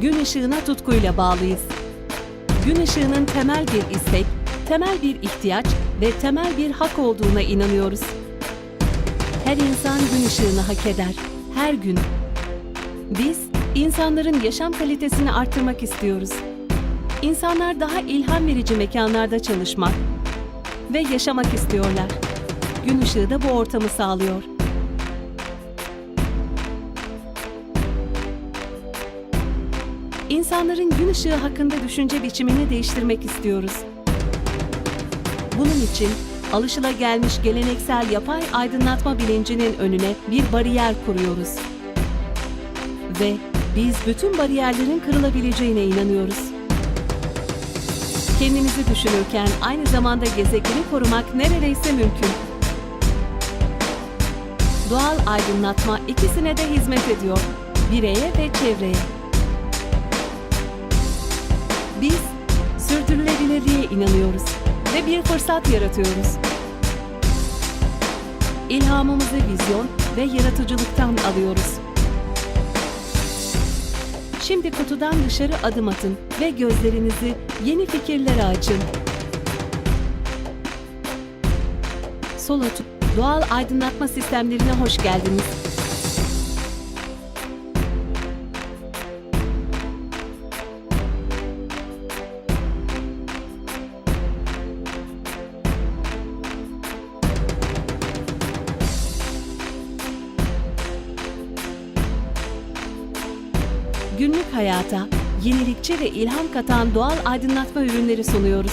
gün ışığına tutkuyla bağlıyız. Gün ışığının temel bir istek, temel bir ihtiyaç ve temel bir hak olduğuna inanıyoruz. Her insan gün ışığını hak eder. Her gün. Biz insanların yaşam kalitesini arttırmak istiyoruz. İnsanlar daha ilham verici mekanlarda çalışmak ve yaşamak istiyorlar. Gün ışığı da bu ortamı sağlıyor. İnsanların gün ışığı hakkında düşünce biçimini değiştirmek istiyoruz. Bunun için alışılagelmiş geleneksel yapay aydınlatma bilincinin önüne bir bariyer kuruyoruz. Ve biz bütün bariyerlerin kırılabileceğine inanıyoruz. Kendimizi düşünürken aynı zamanda gezegeni korumak neredeyse mümkün. Doğal aydınlatma ikisine de hizmet ediyor. Bireye ve çevreye. İnanıyoruz ve bir fırsat yaratıyoruz. İlhamımızı vizyon ve yaratıcılıktan alıyoruz. Şimdi kutudan dışarı adım atın ve gözlerinizi yeni fikirlere açın. Solot Doğal Aydınlatma Sistemlerine hoş geldiniz. Günlük hayata yenilikçi ve ilham katan doğal aydınlatma ürünleri sunuyoruz.